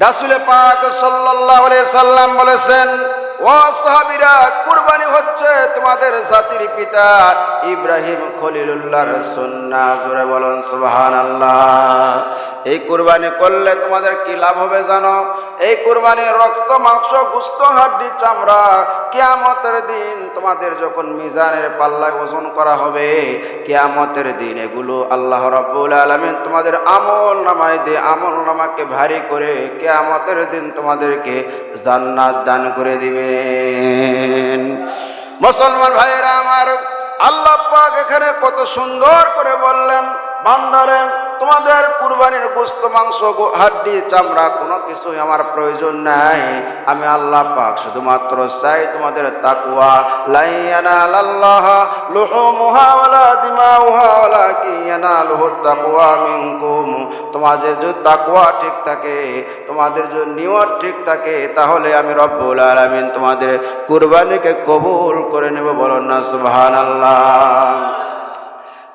রাসুলে পাক সাল্লাহ সাল্লাম বলেছেন ও হচ্ছে তোমাদের জাতির পিতা ইব্রাহিম সুবহানাল্লাহ। এই করলে তোমাদের কি লাভ হবে জানো? এই রক্ত, মাংস চামড়া কিয়ামতের দিন তোমাদের যখন মিজানের পাল্লায় ওজন করা হবে, কিয়ামতের দিন এগুলো আল্লাহ রাব্বুল আলামিন তোমাদের আমল নামায় দিয়ে আমল নামাকে ভারী করে কিয়ামতের দিন তোমাদেরকে জান্নাত দান করে দিবেন। মুসলমান ভাইয়েরা আমার আল্লাহ পাক এখানে কত সুন্দর করে বললেন বান্দারে, তোমাদের কুরবানির গোস্ত, মাংস হাড্ডি, চামড়া, কোনো কিছুই আমার প্রয়োজন নাই। আমি আল্লাহ পাক শুধুমাত্র চাই তোমাদের তাকুয়া লাইয়ানা আল্লাহ লুহুমুহা ওয়ালা দিমাউহা ওয়ালা কিয়ানালুহু তাকওয়া মিনকুম। তোমাদের যদি তাকুয়া ঠিক থাকে, তোমাদের যদি নিয়ত ঠিক থাকে, তাহলে আমি রব্বুল আলামিন তোমাদের কুরবানিকে কবুল করে নেব, বলুন না সুবহানাল্লাহ।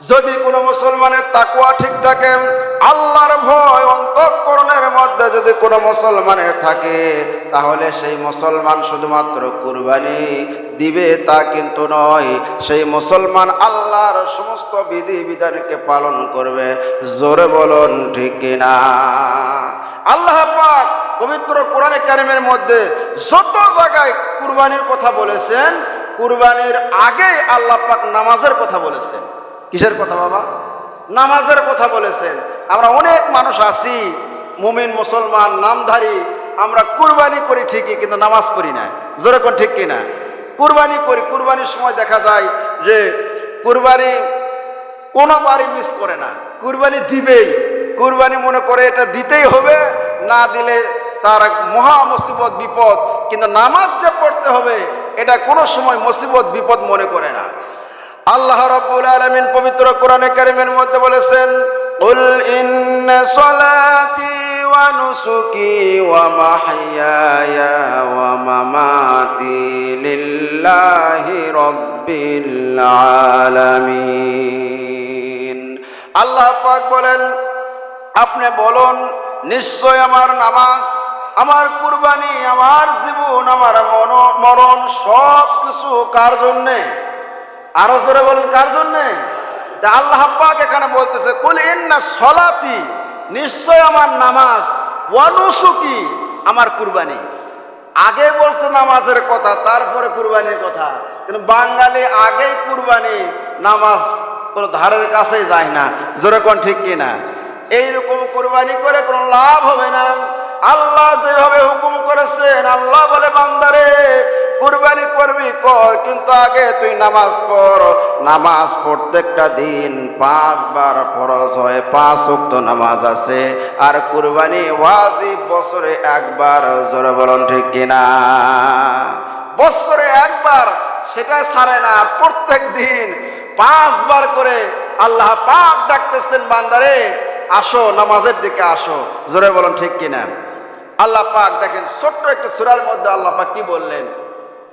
যদি কোনো মুসলমানের তাকুয়া ঠিক থাকে, আল্লাহর ভয় অন্তঃকরণের মধ্যে যদি কোনো মুসলমানের থাকে, তাহলে সেই মুসলমান শুধুমাত্র কুরবানি দিবে তা কিন্তু নয়, সেই মুসলমান আল্লাহর সমস্ত বিধি বিধানকে পালন করবে। জোরে বলুন, ঠিক কিনা? আল্লাহ পাক পবিত্র কোরআনে কারিমের মধ্যে যত জায়গায় কুরবানির কথা বলেছেন, কুরবানির আগে আল্লাহ পাক নামাজের কথা বলেছেন। কিসের কথা বাবা? নামাজের কথা বলেছেন। আমরা অনেক মানুষ আছি, মুমিন, মুসলমান, নামধারী। আমরা কুরবানি করি ঠিকই, কিন্তু নামাজ পড়ি না। জোরে কোন ঠিক কিনা? কুরবানি করি, কুরবানির সময় দেখা যায় যে কুরবানি কোনোবারই মিস করে না। কুরবানি দিবেই। কুরবানি মনে করে এটা দিতেই হবে, না দিলে তার মহা মুসিবত, বিপদ। কিন্তু নামাজ যে পড়তে হবে, এটা কোনো সময় মুসিবত, বিপদ মনে করে না। আল্লাহ রাব্বুল আলামিন পবিত্র কোরআনে কারিমের মধ্যে বলেছেন قل إن صلاتي ونسكي ومحياي ومماتي لله رب العالمين আল্লাহ পাক বলেন আপনি বলুন নিশ্চয় আমার নামাজ আমার কুরবানি আমার জীবন আমার মন- মরণ সব কিছু কার জন্যে আরও জোরে বলেন, কার জন্যে? আল্লাহ পাক এখানে বলতেছে, কুল ইন্না সলাতি, নিশ্চয় আমার নামাজ ওয়ানুসুকি আমার কুরবানি। আগে বলছে নামাজের কথা, তারপরে কুরবানির কথা। কিন্তু বাঙালি আগেই কুরবানি, নামাজ কোনো ধারের কাছেই যায় না। জোরে কোন ঠিক কিনা এইরকম কুরবানি করে কোনো লাভ হবে না। আল্লাহ যেভাবে হুকুম করেছেন, আল্লাহ বলে, বান্দারে কুরবানি করবি, কর, কিন্তু আগে তুই নামাজ পড়। নামাজ প্রত্যেকটা দিন পাঁচবার ফরজ হয়, পাঁচ উক্ত নামাজ আছে। আর কুরবানি ওয়াজিব, বছরে একবার, জোরে বলুন ঠিক কিনা? বছরে একবার, সেটা ছাড়ে না। প্রত্যেক দিন পাঁচবার করে আল্লাহ পাক ডাকতেছেন, বান্দারে, আসো, নামাজের দিকে আসো। জোরে বলুন ঠিক কিনা? আল্লাহ পাক দেখেন, ছোট্ট একটা সুরার মধ্যে আল্লাহ পাক কি বললেন?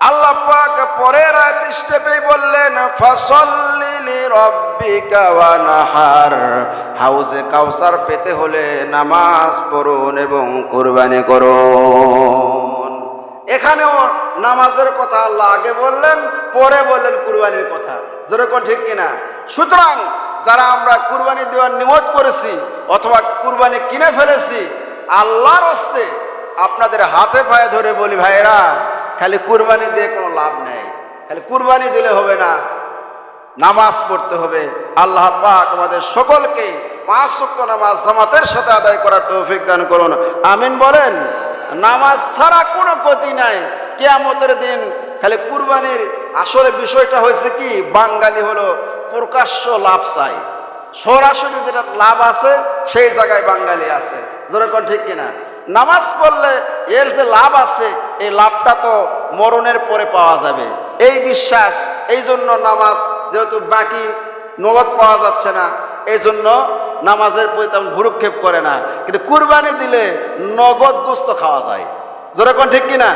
আল্লাহ পরের আয়াত বললেন, ফাসল্লি লিরাব্বিকা ওয়ানহার হাউজে কাউসার পেতে হলে নামাজ পড়ুন এবং কুরবানি করুন। এখানেও নামাজের কথা আল্লাহ আগে বললেন, পরে বললেন কুরবানির কথা। যেরকম ঠিক কিনা? সুতরাং যারা আমরা কুরবানি দেওয়ার নিয়ত করেছি অথবা কুরবানি কিনে ফেলেছি, আল্লাহর হস্তে আপনাদের হাতে পায়ে ধরে বলি ভাইরা খালি কুরবানি দিয়ে কোনো লাভ নেই। খালি কুরবানি দিলে হবে না, নামাজ পড়তে হবে। আল্লাহ পাক আমাদের সকলকে পাঁচ শক্ত নামাজ জামাতের সাথে আদায় করার তৌফিক দান করুন। আমিন বলেন, নামাজ ছাড়া কোনো গতি নাই। কেয়ামতের দিন খালি কুরবানির আসলে বিষয়টা হয়েছে কি, বাঙালি হলো প্রকাশ্য লাভ চাই। সরাসরি যেটা লাভ আছে, সেই জায়গায় বাঙালি আছে। যেরকম ঠিক কিনা? নামাজ পড়লে এর যে লাভ আছে এই লাভটা তো মরণের পরে পাওয়া যাবে। এই বিশ্বাস, এই জন্য নামাজ যেহেতু বাকি, নগদ পাওয়া যাচ্ছে না, এই জন্য নামাজের প্রতি তেমন ভুরুক্ষেপ করে না। কিন্তু কুরবানি দিলে নগদ গোস্ত খাওয়া যায়। যেরকম ঠিক কিনা?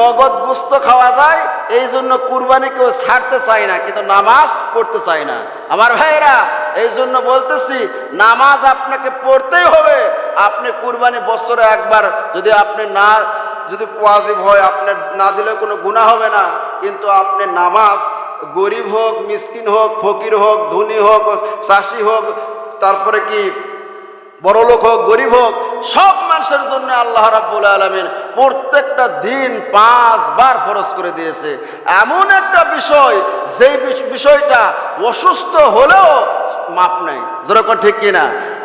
নগদ গোস্ত খাওয়া যায়, এই জন্য কুরবানি কেউ ছাড়তে চায় না, কিন্তু নামাজ পড়তে চায় না। আমার ভাইয়েরা, এই জন্য বলতেছি, নামাজ আপনাকে পড়তেই হবে। আপনি কুরবানি বছরে একবার যদি আপনি না যদি ওয়াজিব হয়, আপনার না দিলে কোনো গুণা হবে না। কিন্তু আপনি নামাজ, গরিব হোক, মিসকিন হোক, ফকির হোক, ধনী হোক, চাষি হোক, তারপরে কি বড় লোক হোক, গরিব হোক, সব মানুষের জন্য আল্লাহ রাব্বুল আলমিন প্রত্যেকটা দিন পাঁচবার ফরজ করে দিয়েছে। এমন একটা বিষয়, যেই বিষ- বিষয়টা অসুস্থ হলেও মাপ নাই। যেরকম ঠিক কিনা?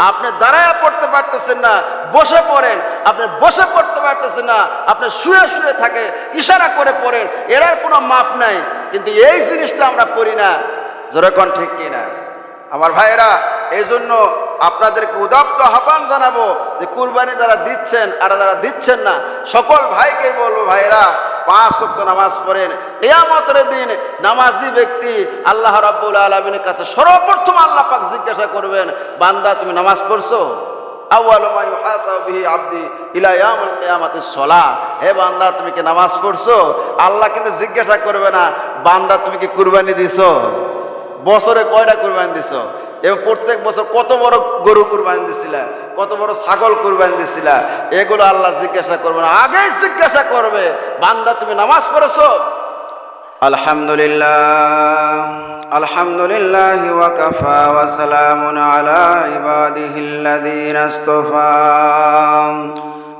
আপনি দাঁড়ায় পড়তে পারতেছেন না, বসে পড়েন। আপনি বসে পড়তে পারতেছেন না, আপনি শুয়ে শুয়ে থাকে, ইশারা করে পড়েন। এরার কোনো মাপ নাই। কিন্তু এই জিনিসটা আমরা পড়ি না। যেরকম ঠিক কিনা? আমার ভাইয়েরা এই জন্য আপনাদেরকে উদাপ্ত আহ্বান জানাব যে কুরবানি যারা দিচ্ছেন, আর যারা দিচ্ছেন না, সকল ভাইকে বলব ভাইরা পাঁচ ওয়াক্ত নামাজ পড়েন। কেয়ামতের দিন নামাজি ব্যক্তি আল্লাহ রাব্বুল আলমিনের কাছে সর্বপ্রথম আল্লাহ পাক জিজ্ঞাসা করবেন, বান্দা, তুমি নামাজ পড়ছো? হে বান্দা, তুমি কি নামাজ পড়ছো? আল্লাহ কিন্তু জিজ্ঞাসা করবে না, বান্দা, তুমি কি কুরবানি দিছো? বছরে কয়টা কুরবানি দিছো? এবং প্রত্যেক বছর কত বড় গরু কুরবানি দিছিলা, কত বড় ছাগল কুরবানি দিছিলা, এগুলো আল্লাহ জিজ্ঞাসা করবে না, আগেই জিজ্ঞাসা করবে, বান্দা তুমি নামাজ পড়েছো? আলহামদুলিল্লাহ আলহামদুলিল্লাহ ওয়াকাফা ওয়া সালামুন আলা ইবাদিহিল্লাযীনা ইসতাফা।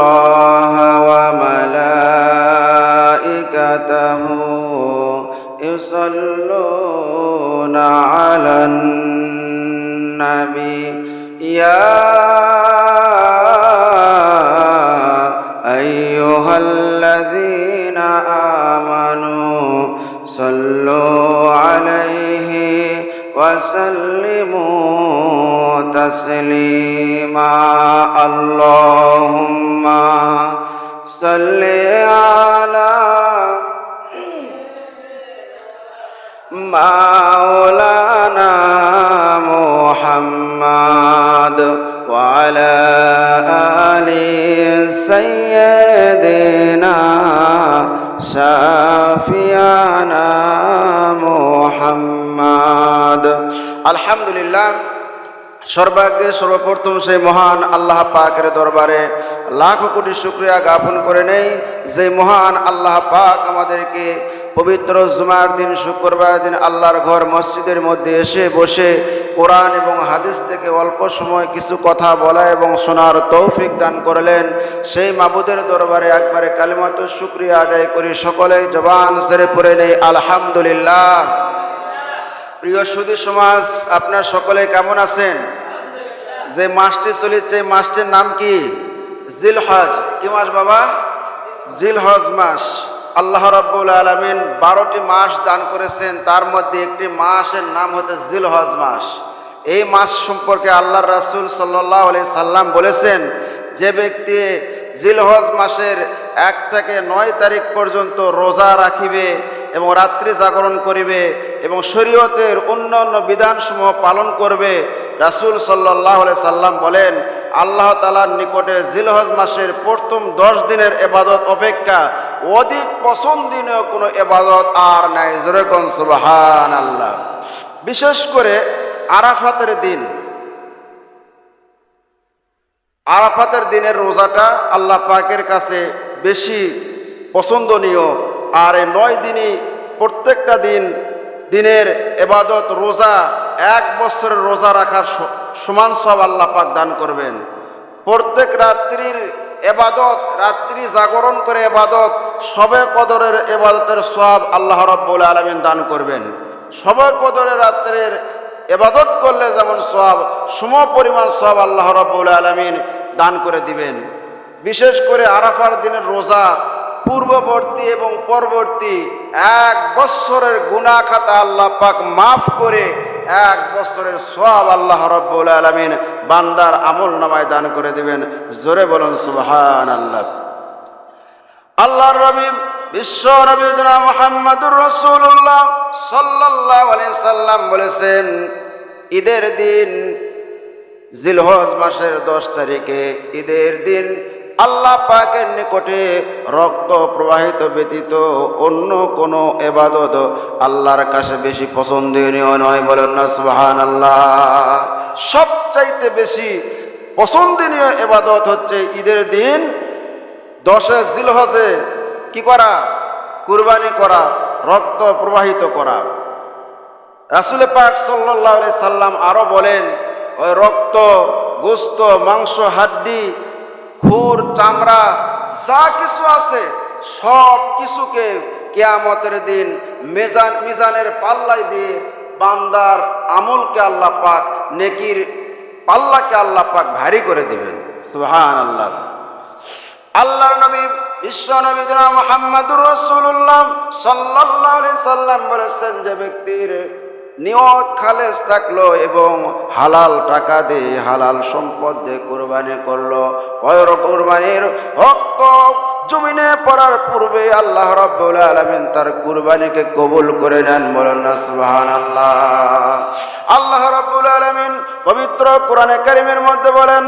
الله وملائكته يصلون على النبي. يا أيها الذين آمنوا صلوا عليه وسلموا تسليما اللهم صل على مولانا আলহামদুলিল্লাহ, সর্বাগ্রে সর্বপ্রথম সেই মহান আল্লাহ পাকের দরবারে লাখ কোটি শুক্রিয়া জ্ঞাপন করে নেই। যে মহান আল্লাহ পাক আমাদেরকে পবিত্র জুমার দিন, শুক্রবার দিন আল্লাহর ঘর মসজিদের মধ্যে এসে বসে কোরআন এবং হাদিস থেকে অল্প সময় কিছু কথা বলা এবং শোনার তৌফিক দান করলেন। সেই মাবুদের দরবারে একবারে কালিমাত শুক্রিয়া আদায় করি। সকলে জবান সেরে পড়ে নেই। আলহামদুলিল্লাহ। প্রিয় সুদী সমাজ, আপনার সকলে কেমন আছেন? যে মাসটি চলেছে মাসটির নাম কি? জিল হজ কি মাস বাবা? জিল হজ মাস। আল্লাহ রাব্বুল আলমিন বারোটি মাস দান করেছেন, তার মধ্যে একটি মাসের নাম হচ্ছে জিল হজ মাস। এই মাস সম্পর্কে আল্লাহ রাসূল সাল্লাহ আলি সাল্লাম বলেছেন, যে ব্যক্তি জিলহজ মাসের এক থেকে নয় তারিখ পর্যন্ত রোজা রাখিবে এবং রাত্রি জাগরণ করিবে এবং শরীয়তের অন্য অন্য বিধানসমূহ পালন করবে, রাসূল সাল্লাহ সাল্লাম বলেন, আল্লাহ তালার নিকটে জিলহজ মাসের প্রথম দশ দিনের এবাদত অপেক্ষা অধিক পছন্দনীয় কোনো এবাদত আর নাই। যেরকম সুবাহান আল্লাহ বিশেষ করে আরাফাতের দিন। আরাফাতের দিনের রোজাটা আল্লাহ পাকের কাছে বেশি পছন্দনীয়। আর এই নয় দিনই প্রত্যেকটা দিন দিনের এবাদত, রোজা, এক বছরের রোজা রাখার সমান সব আল্লাহ পাক দান করবেন। প্রত্যেক রাত্রির এবাদত, রাত্রি জাগরণ করে এবাদত, সবে কদরের এবাদতের সব আল্লাহ রব্বুল আলমিন দান করবেন। সবে কদরের রাত্রের এবাদত করলে যেমন সব সম পরিমাণ সব আল্লাহ রব্বুল আলমিন দান করে দিবেন। বিশেষ করে আরাফার দিনের রোজা পূর্ববর্তী এবং পরবর্তী এক বৎসরের গুণা খাতা আল্লাহ পাক মাফ করে এক বছরের সব আল্লাহ রব্বুল আলমিন বান্দার আমল নামায় দান করে দিবেন। জোরে বলুন সুবহান আল্লাহ আল্লাহর রবি বিশ্ব নবীনা মোহাম্মদুর রসুল্লাহ সাল্লাহ সাল্লাম বলেছেন, ঈদের দিন জিলহজ মাসের দশ তারিখে ঈদের দিন আল্লাহ পাকের নিকটে রক্ত প্রবাহিত ব্যতীত অন্য কোনো এবাদত আল্লাহর কাছে বেশি পছন্দনীয় নয় বলেন না সুহান আল্লাহ সবচাইতে বেশি পছন্দনীয় এবাদত হচ্ছে ঈদের দিন দশে জিলহজে কি করা? কুরবানি করা, রক্ত প্রবাহিত করা। রাসুল পাক সাল্লাহ সাল্লাম আরও বলেন, ওই রক্ত, গোস্ত, মাংস, হাড্ডি খুর চামড়া, যা কিছু আছে, সব কিছুকে কেয়ামতের দিন মেজান মিজানের পাল্লাই দিয়ে বান্দার আমলকে আল্লাহ পাক, নেকির পাল্লাকে আল্লাহ পাক ভারী করে দিবেন। সুহান আল্লাহ আল্লাহর নবী, বিশ্ব নবী মোহাম্মদুর রসুল্লাহ সাল্লাহ সাল্লাম বলেছেন যে ব্যক্তির নিয়ত খালেজ থাকল এবং হালাল টাকা দিয়ে হালাল সম্পদ দিয়ে কোরবানি করল। কোরবানির রক্ত জমিনে পড়ার পূর্বে আল্লাহ রব্বুল আলমিন তার কুরবানিকে কবুল করে নেন। বলেন না আল্লাহ আল্লাহ রব্বুল আলমিন পবিত্র কোরআনে কারিমের মধ্যে বলেন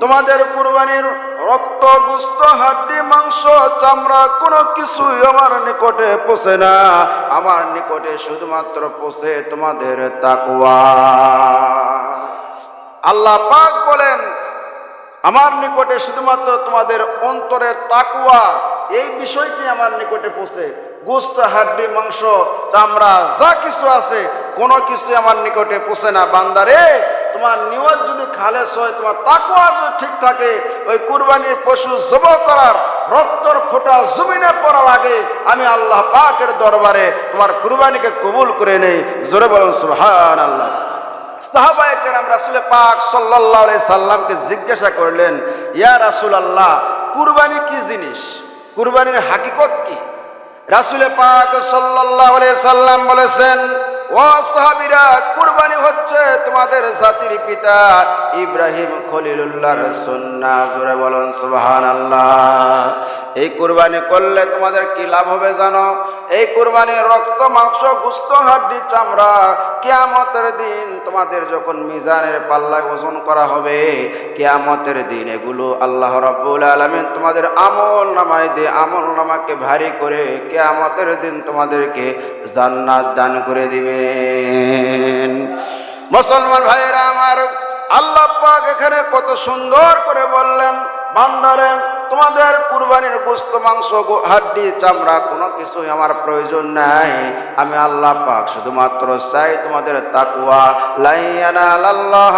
তোমাদের কুরবানির রক্ত, গুস্ত, হাড্ডি, মাংস, চামড়া, কোনো কিছুই আমার নিকটে পোষে না। আমার নিকটে শুধুমাত্র পোষে তোমাদের তাকুয়া আল্লাহ পাক বলেন, আমার নিকটে শুধুমাত্র তোমাদের অন্তরের তাকুয়া এই বিষয়টি আমার নিকটে পোষে। গোস্ত, হাড্ডি, মাংস, চামড়া, যা কিছু আছে, কোনো কিছু আমার নিকটে পোষে না। বান্দারে তোমার নিয়ত যদি খালেস হয়, তোমার তাকুয়া যদি ঠিক থাকে, ওই কুরবানির পশু জব করার, রক্তর ফোটা জমিনে পড়ার আগে আমি আল্লাহ পাকের দরবারে তোমার কুরবানিকে কবুল করে নেই। জোরে বলুন সুবহান আল্লাহ রাসুল পাক সাল্লামকে জিজ্ঞাসা করলেন, ইয়া রাসূল আল্লাহ কুরবানি কি জিনিস? কুরবানির হাকিকত কি? রাসুলে পাক সাল্লাম বলেছেন ও হচ্ছে তোমাদের জাতির পিতা ইব্রাহিম খলিলুল্লাহর সুবহানাল্লাহ। এই কুরবানি করলে তোমাদের কি লাভ হবে জানো? এই রক্ত, মাংস, গুস্ত, হাড্ডি, চামড়া কিয়ামতের দিন তোমাদের যখন মিজানের পাল্লায় ওজন করা হবে, কিয়ামতের দিন এগুলো আল্লাহ রাব্বুল আলামিন তোমাদের আমল নামায় দিয়ে, আমল নামাকে ভারী করে কিয়ামতের দিন তোমাদেরকে জান্নাত দান করে মুসলমান ভাইয়েরা আমার আল্লাহ পাক এখানে কত সুন্দর করে বললেন বান্দারে তোমাদের কুরবানির গোস্ত, মাংস হাড্ডি, চামড়া কোনো কিছুই আমার প্রয়োজন নাই। আমি আল্লাহ পাক শুধুমাত্র চাই তোমাদের তাকুয়া লাইয়ানা আল্লাহ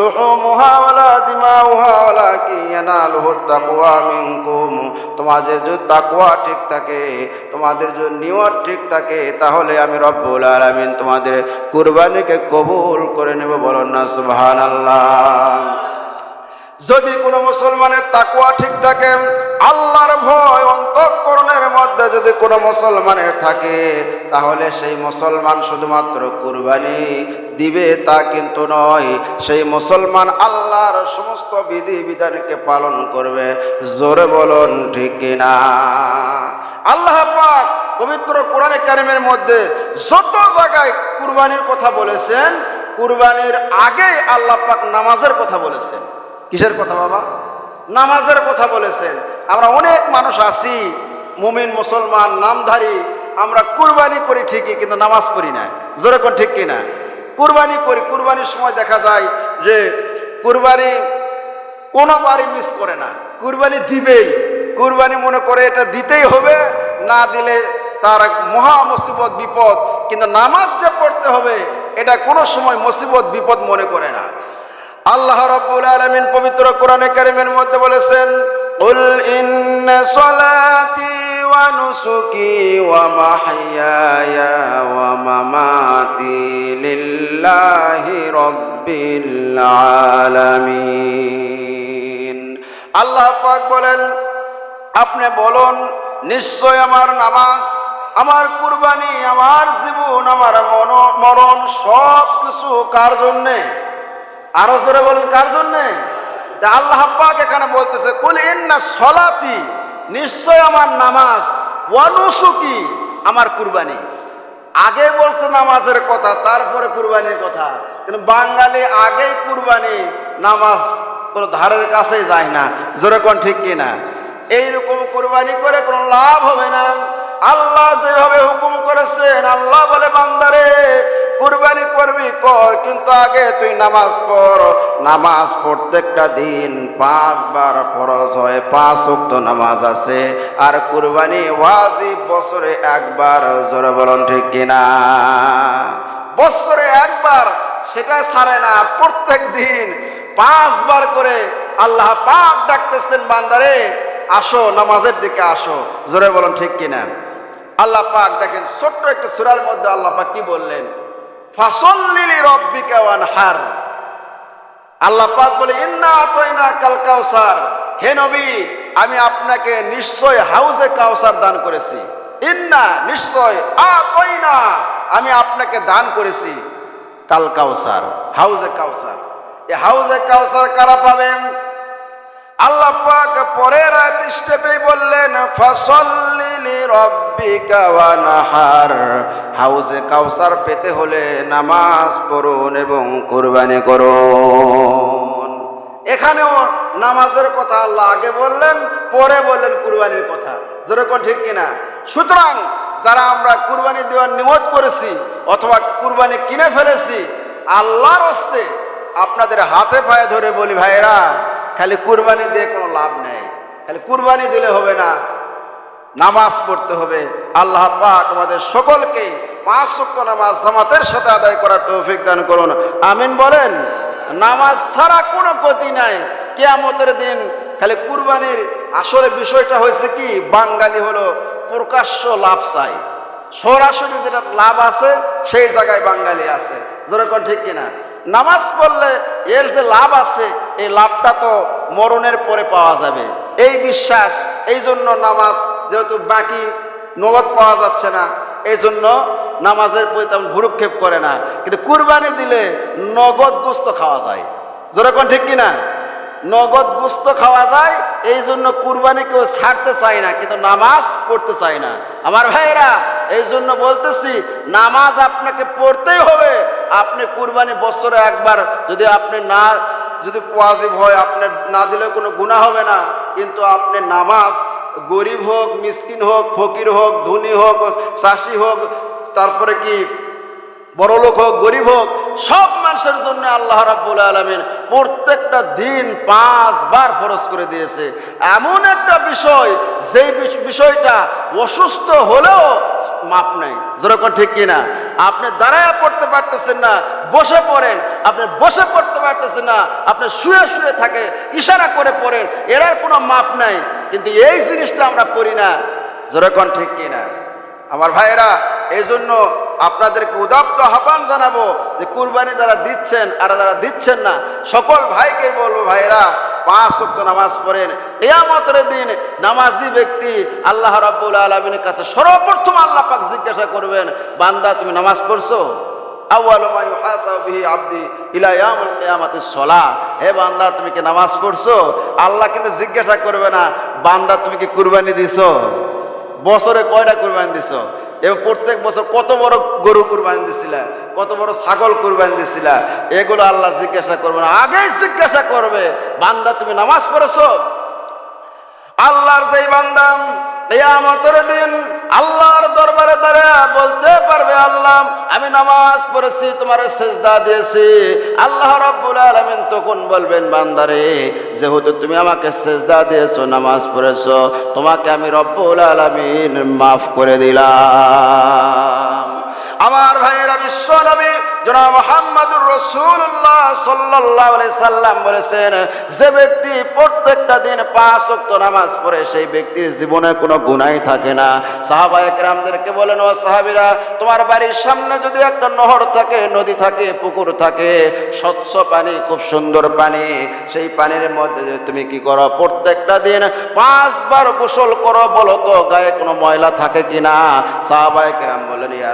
লুহুমুহা ওয়ালা দিমাউহা ওয়ালা কিয়ানালুহু তাকওয়া মিনকুম। তোমাদের যদি তাকুয়া ঠিক থাকে, তোমাদের যদি নিয়ত ঠিক থাকে, তাহলে আমি রব্বুল আলামিন তোমাদের কুরবানিকে কবুল করে নেব বলো না সুবহানাল্লাহ। যদি কোনো মুসলমানের তাকুয়া ঠিক থাকে, আল্লাহর ভয় অন্তঃকরণের মধ্যে যদি কোনো মুসলমানের থাকে, তাহলে সেই মুসলমান শুধুমাত্র কুরবানি দিবে তা কিন্তু নয়, সেই মুসলমান আল্লাহর সমস্ত বিধি বিধানকে পালন করবে। জোরে বলুন, ঠিক কিনা আল্লাহ পাক পবিত্র কোরআনে কারিমের মধ্যে যত জায়গায় কুরবানির কথা বলেছেন, কুরবানির আগে আল্লাহ পাক নামাজের কথা বলেছেন। কিসের কথা বাবা? নামাজের কথা বলেছেন। আমরা অনেক মানুষ আছি, মুমিন, মুসলমান, নামধারী। আমরা কুরবানি করি ঠিকই, কিন্তু নামাজ পড়ি না। জোরে কোন ঠিক কিনা? কুরবানি করি, কুরবানির সময় দেখা যায় যে কুরবানি কোনোবারই মিস করে না। কুরবানি দিবেই। কুরবানি মনে করে এটা দিতেই হবে, না দিলে তার মহা মুসিবত, বিপদ। কিন্তু নামাজ যে পড়তে হবে, এটা কোনো সময় মুসিবত, বিপদ মনে করে না। আল্লাহ রব্বুল আলমিন পবিত্র কোরআনে কারিমের মধ্যে বলেছেন قل إن صلاتي ونسكي ومحياي ومماتي لله رب العالمين আল্লাহ পাক বলেন আপনি বলুন নিশ্চয় আমার নামাজ আমার কুরবানি আমার জীবন আমার মন মরণ সব কিছু কার জন্যে আরও জোরে বলুন, কার জন্যে? আল্লাহ পাক এখানে বলতেছে, কুল ইন্না সলাতি, নিশ্চয় আমার নামাজ ওয়ানুসুকি আমার কুরবানি। আগে বলছে নামাজের কথা, তারপরে কুরবানির কথা। কিন্তু বাঙালি আগেই কুরবানি, নামাজ কোনো ধারের কাছেই যায় না। জোরে কোন ঠিক কিনা? এইরকম কুরবানি করে কোনো লাভ হবে না। আল্লাহ যেভাবে হুকুম করেছেন, আল্লাহ বলে, বান্দারে কুরবানি করবি, কর, কিন্তু আগে তুই নামাজ পড়। নামাজ প্রত্যেকটা দিন পাঁচবার ফরজ হয়, পাঁচ উক্ত নামাজ আছে। আর কুরবানি ওয়াজিব, বছরে একবার, জোরে বলুন ঠিক কিনা? বছরে একবার, সেটা ছাড়ে না। প্রত্যেক দিন পাঁচবার করে আল্লাহ পাক ডাকতেছেন, বান্দারে, আসো, নামাজের দিকে আসো। জোরে বলুন ঠিক কিনা? আল্লাহ পাক দেখেন, ছোট্ট একটা সুরার মধ্যে আল্লাহ পাক কি বললেন? বলে হে নবী, আমি আপনাকে নিশ্চয় হাউজে কাউসার দান করেছি। ইন্না, নিশ্চয় আমি আপনাকে দান করেছি। কাল কাউসার হাউজে কাউসার এই হাউজে কাউসার কারা পাবেন? আল্লাহ পাক পরের স্টেপে বললেন, ফসল্লি রব্বিকা ওয়ানহার হাউজে কাউসার পেতে হলে নামাজ পড়ুন এবং কুরবানি করুন। এখানেও নামাজের কথা আল্লাহ আগে বললেন, পরে বললেন কুরবানির কথা। যেরকম ঠিক কিনা? সুতরাং যারা আমরা কুরবানি দেওয়ার নিয়ত করেছি অথবা কুরবানি কিনে ফেলেছি, আল্লাহর হস্তে আপনাদের হাতে পায়ে ধরে বলি ভাইরা খালি কুরবানি দিয়ে কোনো লাভ নেই। খালি কুরবানি দিলে হবে না, নামাজ পড়তে হবে। আল্লাহ পাক আমাদের সকলকে পাঁচ শক্ত নামাজ জামাতের সাথে আদায় করার তৌফিক দান করুন। আমিন বলেন, নামাজ ছাড়া কোনো গতি নাই। কেয়ামতের দিন খালি কুরবানির আসলে বিষয়টা হয়েছে কি? বাঙালি হলো প্রকাশ্য লাভ চাই। সরাসরি যেটা লাভ আছে, সেই জায়গায় বাঙালি আছে। যেরকম ঠিক কিনা? নামাজ পড়লে এর যে লাভ আছে, এই লাভটা তো মরণের পরে পাওয়া যাবে। এই বিশ্বাস, এই জন্য নামাজ যেহেতু বাকি, নগদ পাওয়া যাচ্ছে না এই জন্য নামাজের প্রতি তেমন ভুরুক্ষেপ করে না। কিন্তু কুরবানি দিলে নগদ গোস্ত খাওয়া যায়। যেরকম ঠিক কিনা? নগদ গুস্ত খাওয়া যায়, এই জন্য কুরবানি কেউ ছাড়তে চায় না, কিন্তু নামাজ পড়তে চায় না। আমার ভাইয়েরা, এই জন্য বলতেছি, নামাজ আপনাকে পড়তেই হবে। আপনি কুরবানি বছরে একবার, যদি আপনি না, যদি ওয়াজিব হয় আপনার না দিলে কোনো গুণা হবে না। কিন্তু আপনি নামাজ, গরিব হোক, মিসকিন হোক, ফকির হোক, ধনী হোক, চাষি হোক, তারপরে কি বড় লোক হোক, গরিব হোক, সব মানুষের জন্য আল্লাহ রাব্বুল আলমিন প্রত্যেকটা দিন পাঁচবার ফরজ করে দিয়েছে। এমন একটা বিষয়, যেই বিষ- বিষয়টা অসুস্থ হলেও মাপ নাই। যেরকম ঠিক কিনা? আপনি দাঁড়ায় পড়তে পারতেছেন না, বসে পড়েন। আপনি বসে পড়তে পারতেছেন না, আপনি শুয়ে শুয়ে থাকে, ইশারা করে পড়েন, এরার কোনো মাপ নাই। কিন্তু এই জিনিসটা আমরা করি না। যেরকম ঠিক কিনা? আমার ভাইয়েরা এই জন্য আপনাদেরকে উদাপ্ত আহ্বান জানাব যে কুরবানি যারা দিচ্ছেন আর যারা দিচ্ছেন না, সকল ভাইকে বলব ভাইরা পাঁচ ওয়াক্ত নামাজ পড়েন। এয়ামতের দিন নামাজি ব্যক্তি আল্লাহ রাব্বুল আলমিনের কাছে সর্বপ্রথম আল্লাহ পাক জিজ্ঞাসা করবেন, বান্দা, তুমি নামাজ পড়ছো? বান্দা, তুমি কি নামাজ পড়ছো? আল্লাহ কিন্তু জিজ্ঞাসা করবে না, বান্দা, তুমি কি কুরবানি দিছো? বছরে কয়টা কুরবানি দিছো? এবং প্রত্যেক বছর কত বড় গরু কুরবানি দিছিলা, কত বড় ছাগল কুরবানি দিছিলা, এগুলো আল্লাহ জিজ্ঞাসা করবে না, আগেই জিজ্ঞাসা করবে, বান্দা তুমি নামাজ পড়েছো? আল্লাহর যেই বান্দা আমাদের দিন আল্লাহর দরবারে দাঁড়া বলতে আল্লাহ আমি নামাজ পড়েছি, তোমার সেজদা দিয়েছি। আল্লাহ রব্বুল আলমিন তখন বলবেন, বান্দারে, যেহেতু তুমি আমাকে সেজদা দিয়েছ, নামাজ পড়েছো, তোমাকে আমি রব্বুল আলমিন মাফ করে দিলাম। আমার ভাইয়েরা বিশ্ব নবী জনাব মোহাম্মদুর রসুল্লাহ সাল্লাহ সাল্লাম বলেছেন, যে ব্যক্তি প্রত্যেকটা দিন পাঁচ ওয়াক্ত নামাজ পড়ে, সেই ব্যক্তির জীবনে কোনো গুনাই থাকে না। সাহাবা একরামদেরকে বলেন, ও সাহাবিরা, তোমার বাড়ির সামনে যদি একটা নহর থাকে, নদী থাকে, পুকুর থাকে, স্বচ্ছ পানি, খুব সুন্দর পানি, সেই পানির মধ্যে তুমি কি করো, প্রত্যেকটা দিন পাঁচবার গোসল করো, বলো তো, গায়ে কোনো ময়লা থাকে কিনা? সাহাবা একরাম বলেন, ইয়া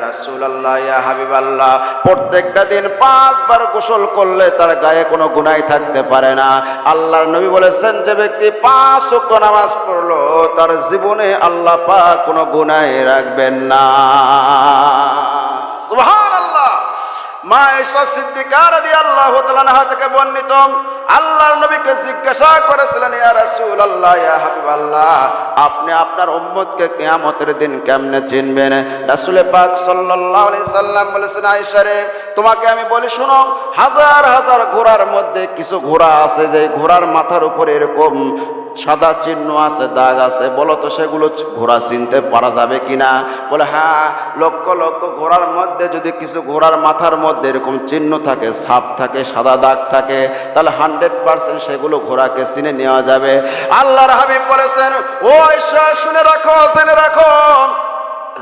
রাসূলুল্লাহ ইয়া হাবিবাল্লাহ, প্রত্যেকটা দিন পাঁচবার গোসল করলে তার গায়ে কোনো গুনাই থাকতে পারে না। আল্লাহর নবী বলেছেন, যে ব্যক্তি পাঁচ ওয়াক্ত নামাজ পড়ল, তার জীবনে আল্লাহ পাক কোনো গুনাই রাখবেন না। সুবহানাল্লাহ। মা বর্ণিত জিজ্ঞাসা করেছিলেন, ইয়া আপনি আপনার উম্মতকে কিয়ামতের দিন কেমনে চিনবেন? রাসূল পাক সাল্লাম বলেছেন, আয়েশা তোমাকে আমি বলি শোনো, হাজার হাজার ঘোড়ার মধ্যে কিছু ঘোড়া আছে যে ঘোড়ার মাথার উপরে এরকম সাদা চিহ্ন আছে, দাগ আছে, বলো তো সেগুলো ঘোড়া চিনতে পারা যাবে কিনা? বলে হ্যাঁ লক্ষ লক্ষ ঘোড়ার মধ্যে যদি কিছু ঘোড়ার মাথার মধ্যে এরকম চিহ্ন থাকে সাপ থাকে, সাদা দাগ থাকে, তাহলে হান্ড্রেড পার্সেন্ট সেগুলো ঘোড়াকে চিনে নেওয়া যাবে। আল্লাহর হাবিব বলেছেন ও ঈশ্বর শুনে রাখো, জেনে রাখো।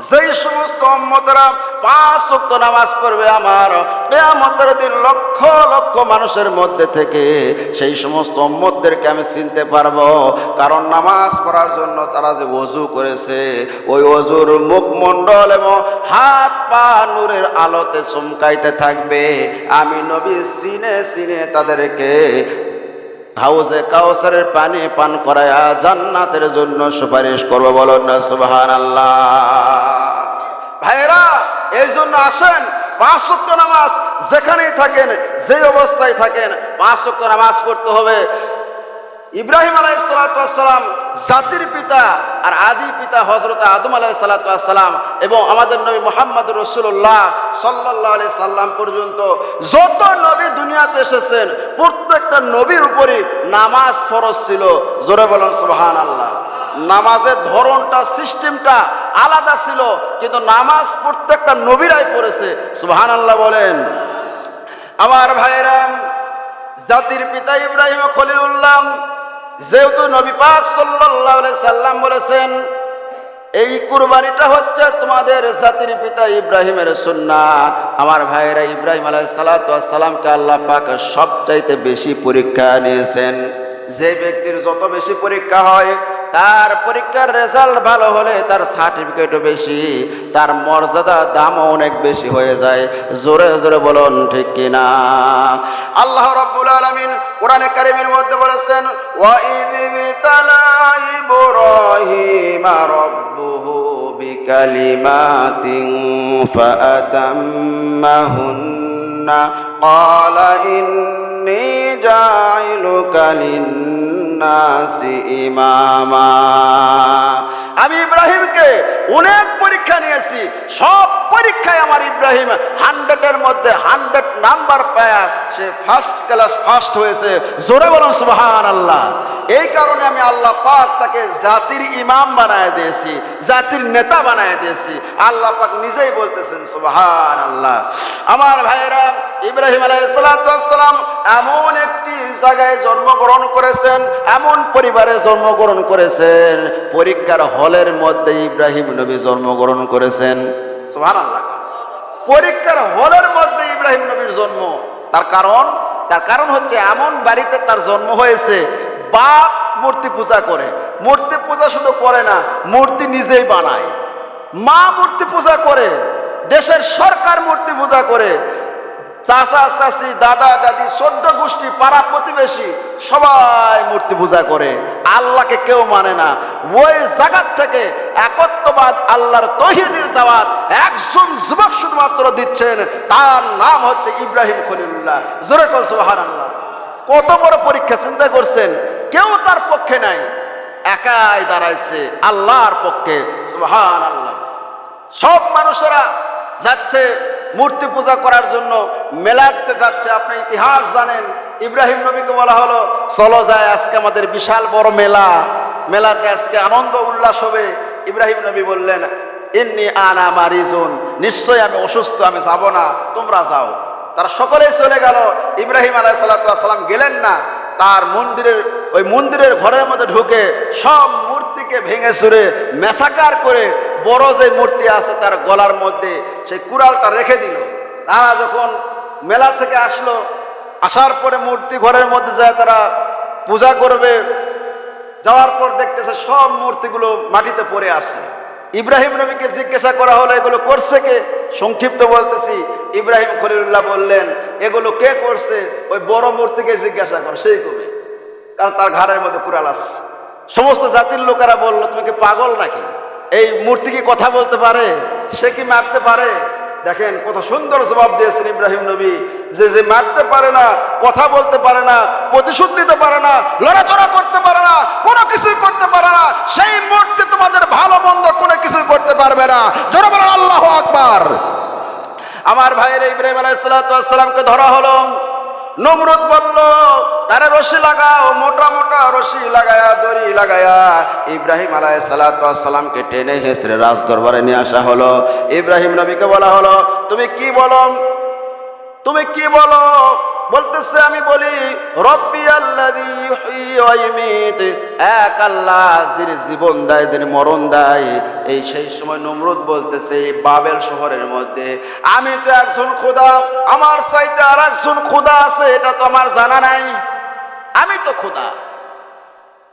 যেই সমস্ত উম্মতেরা পাঁচ ওয়াক্ত নামাজ পড়বে আমার কেয়ামতের দিন লক্ষ লক্ষ মানুষের মধ্যে থেকে সেই সমস্ত উম্মতদেরকে আমি চিনতে পারব। কারণ নামাজ পড়ার জন্য তারা যে অজু করেছে, ওই ওযুর মুখমণ্ডল এবং হাত পা নূরের আলোতে চমকাইতে থাকবে। আমি নবী সিনে চিনে তাদেরকে হাউজে কাউসারের পানি পান করায়া জান্নাতের জন্য সুপারিশ করব বলুন না সুবাহান ভাইরা এই জন্য আসেন পাঁচ নামাজ যেখানেই থাকেন যে অবস্থায় থাকেন পাঁচ নামাজ পড়তে হবে। ইব্রাহিম আলাই সালাতাম জাতির পিতা আর আদি পিতা হজরত আদম আলাই সালাতাম এবং আমাদের নবী মোহাম্মদ রসুল্লাহ সাল্লাহ আলি সাল্লাম পর্যন্ত যত নবী দুনিয়াতে এসেছেন, প্রত্যেকটা নবীর উপরই নামাজ ফরজ ছিল। জোরে বলেন সুবাহান আল্লাহ নামাজের ধরনটা, সিস্টেমটা আলাদা ছিল, কিন্তু নামাজ প্রত্যেকটা নবীরাই পড়েছে। সুবাহান আল্লাহ বলেন। আমার ভাইরা জাতির পিতা ইব্রাহিম খলিলুল্লাহ যেহেতু নবী পাক সাল্লাল্লাহু সাল্লাম বলেছেন, এই কুরবানিটা হচ্ছে তোমাদের জাতির পিতা ইব্রাহিমের সুন্না আমার ভাইয়েরা ইব্রাহিম আলাই সালাতামকে আল্লাহ পাক সবচাইতে বেশি পরীক্ষা নিয়েছেন। যে ব্যক্তির যত বেশি পরীক্ষা হয় তার পরীক্ষার রেজাল্ট ভালো হলে তার সার্টিফিকেটও বেশি, তার মর্যাদা দামও অনেক বেশি হয়ে যায়। জোরে জোরে বলুন, ঠিক কিনা? আল্লাহ রাব্বুল আলামিন কোরআনে কারিমের মধ্যে বলেছেন জাইলুকা আমি ইব্রাহিমকে অনেক পরীক্ষা নিয়েছি সব পরীক্ষায় আমার ইব্রাহিম হান্ড্রেডের মধ্যে হান্ড্রেড নাম্বার পায়া, সে ফার্স্ট ক্লাস ফার্স্ট হয়েছে। জোরে বলুন সুবাহান আল্লাহ এই কারণে আমি আল্লাহ পাক তাকে জাতির ইমাম বানায় দিয়েছি, জাতির নেতা বানায় দিয়েছি। আল্লাহ পাক নিজেই বলতেছেন সুবাহান আল্লাহ আমার ভাইয়েরা, ইব্রাহিম আলাইসালাম এমন একটি জায়গায় জন্মগ্রহণ করেছেন, এমন পরিবারে জন্মগ্রহণ করেছেন। পরীক্ষার হলের মধ্যে ইব্রাহিম নবী জন্মগ্রহণ করেছেন। পরীক্ষার হলের মধ্যে ইব্রাহিম নবীর জন্ম। তার কারণ? তার কারণ হচ্ছে এমন বাড়িতে তার জন্ম হয়েছে, বাপ মূর্তি পূজা করে। মূর্তি পূজা শুধু করে না, মূর্তি নিজেই বানায়। মা মূর্তি পূজা করে, দেশের সরকার মূর্তি পূজা করে চাচা, চাচি, দাদা, দাদি সদ্য গোষ্ঠী, পাড়া প্রতিবেশী, সবাই মূর্তি পূজা করে। আল্লাহকে কেউ মানে না। ওই জায়গার থেকে একত্ববাদ, আল্লাহর তহিদের দাওয়াত একজন যুবক শুধুমাত্র দিচ্ছেন। তার নাম হচ্ছে ইব্রাহিম খলিলুল্লাহ। জোরে সুবাহান আল্লাহ কত বড় পরীক্ষা, চিন্তা করছেন? কেউ তার পক্ষে নাই। একাই দাঁড়াইছে আল্লাহর পক্ষে। সুবহান আল্লাহ সব মানুষেরা যাচ্ছে, মূর্তি পূজা করার জন্য মেলাতে যাচ্ছে। আপনি ইতিহাস জানেন, ইব্রাহিম নবীকে বলা হলো, চলো যায় আজকে আমাদের বিশাল বড় মেলা। মেলাতে আজকে আনন্দ, উল্লাস হবে। ইব্রাহিম নবী বললেন, ইন্নি আনা মারিজুন, নিশ্চয়ই আমি অসুস্থ, আমি যাব না, তোমরা যাও। তারা সকলেই চলে গেল। ইব্রাহিম আলাহ সাল্লাম গেলেন না। তার মন্দিরের, ওই মন্দিরের ঘরের মধ্যে ঢুকে সব মূর্তিকে ভেঙে চুরে মেসাকার করে বড় যে মূর্তি আছে তার গলার মধ্যে সেই কুড়ালটা রেখে দিল। তারা যখন মেলা থেকে আসলো, আসার পরে মূর্তি ঘরের মধ্যে যায়, তারা পূজা করবে। যাওয়ার পর দেখতেছে সব মূর্তিগুলো মাটিতে পড়ে আছে। ইব্রাহিম নবীকে জিজ্ঞাসা করা হলো, এগুলো করছে কে? সংক্ষিপ্ত বলতেছি, ইব্রাহিম খলিলুল্লাহ বললেন, এগুলো কে করছে? ওই বড় মূর্তিকে জিজ্ঞাসা কর, সেই কবে? কারণ তার ঘাড়ের মধ্যে কুড়াল আসছে সমস্ত জাতির লোকেরা বলল, তুমি কি পাগল নাকি? এই মূর্তি কি কথা বলতে পারে? সে কি মারতে পারে? দেখেন, কত সুন্দর জবাব দিয়েছেন ইব্রাহিম নবী। যে যে মারতে পারে না, কথা বলতে পারে না, প্রতিশোধ নিতে পারে না, লড়াচড়া করতে পারে না, কোনো কিছুই করতে পারে না, সেই মূর্তি তোমাদের ভালো মন্দ কোনো কিছুই করতে পারবে না। জোরে আল্লাহ আকবার। আমার ভাইয়ের ইব্রাহিম আলাইসালামকে ধরা হলো। নমরুদ বলল, তারে রশি লাগাও, মোটা মোটা রশি লাগায়া, দড়ি লাগায়া। ইব্রাহিম আলাই সালাতামকে টেনে হেসরে রাজ দরবারে নিয়ে আসা হলো। ইব্রাহিম নবীকে বলা হলো, তুমি কি বলো? তুমি কি বলো? বলতেছে, আমি বলি, রব্বি এক আল্লাহ যিনি জীবন দেয় যিনি মরণ দেয়, এই সেই সময় নমরুদ বলতেছে, এই বাবেল শহরের মধ্যে আমি তো একজন খোদা, আমার চাইতে আর একজন খোদা আছে, এটা তো আমার জানা নাই। আমি তো খোদা।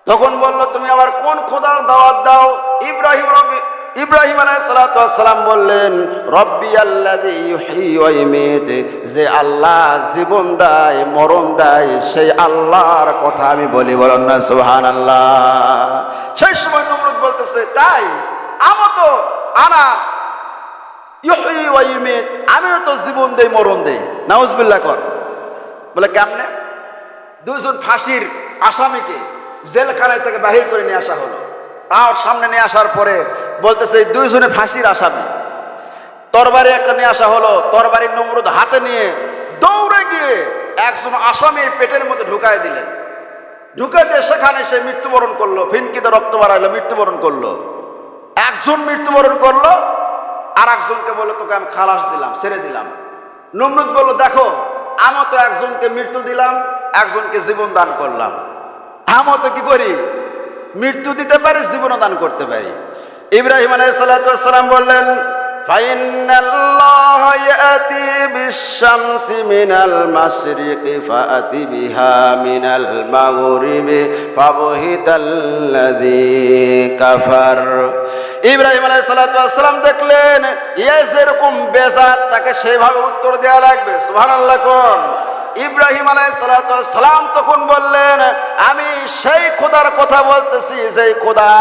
তখন বলল, তুমি আবার কোন খোদার দাওয়াত দাও? ইব্রাহিম রবি ইব্রাহিম আলাইসালাম বললেন, রব্বি আল্লাহ যে আল্লাহ জীবন দেয়, মরণ দেয়, সেই আল্লাহর কথা আমি বলি, বলেন না, সুবহানাল্লাহ। সেই সময় নমরুদ বলতেছে, তাই, আমও তো আনা আমিও তো জীবন দেই, মরণ দেই। নাউজুবিল্লাহ কর। বলে, কেমনে? দুইজন ফাঁসির আসামিকে জেলখানায় থেকে বাহির করে নিয়ে আসা হলো। তার সামনে নিয়ে আসার পরে বলতেছে দুইজনে ফাঁসির আসামি। তরবারি একটা নিয়ে আসা হলো তরবারির নমরুদ হাতে নিয়ে দৌড়ে গিয়ে একজন আসামির পেটের মধ্যে ঢুকায় দিলেন। ঢুকে দিয়ে সেখানে সে মৃত্যুবরণ করল, ফিনকিতে রক্ত বাড়াইলো, মৃত্যুবরণ করল। একজন মৃত্যুবরণ করল আর একজনকে বলল, তোকে আমি খালাস দিলাম, ছেড়ে দিলাম। নমরুদ বলল, দেখো আমি তো একজনকে মৃত্যু দিলাম, একজনকে জীবন দান করলাম। আমি তো কি করি? মৃত্যু দিতে পারি জীবন দান করতে পারি। ইব্রাহিম আলাই সালাতাম বললেন কাফার। ইব্রাহিম আলাই সালাতাম দেখলেন ইয়ে যেরকম বেজাত, তাকে সেভাবে উত্তর দেওয়া লাগবে। সুহান আল্লাহ কোন? ইব্রাহিম সালাম তখন বললেন, আমি সেই খোদার কথা বলতেছি যে খোদা,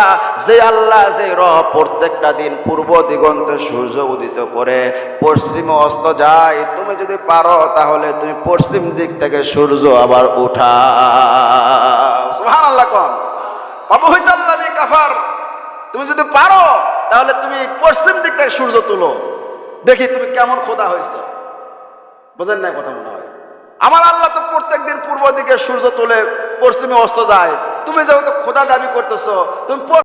যে আল্লাহ, যে রহ প্রত্যেকটা দিন পূর্ব দিগন্তে সূর্য উদিত করে, পশ্চিমে অস্ত যায়। তুমি যদি পারো, তাহলে তুমি পশ্চিম দিক থেকে সূর্য আবার উঠা সুহান আল্লাহ কন। অবহিতাল্লাহ কাফার, তুমি যদি পারো, তাহলে তুমি পশ্চিম দিক থেকে সূর্য তুলো। দেখি তুমি কেমন খোদা হয়েছ। বোঝেন না কথা মনে হয়। আমার আল্লাহ তো প্রত্যেক দিন পূর্ব দিকে সূর্য তোলে, পশ্চিমে অস্ত যায়। তুমি যেহেতু খোদা দাবি করতেছো, তুমি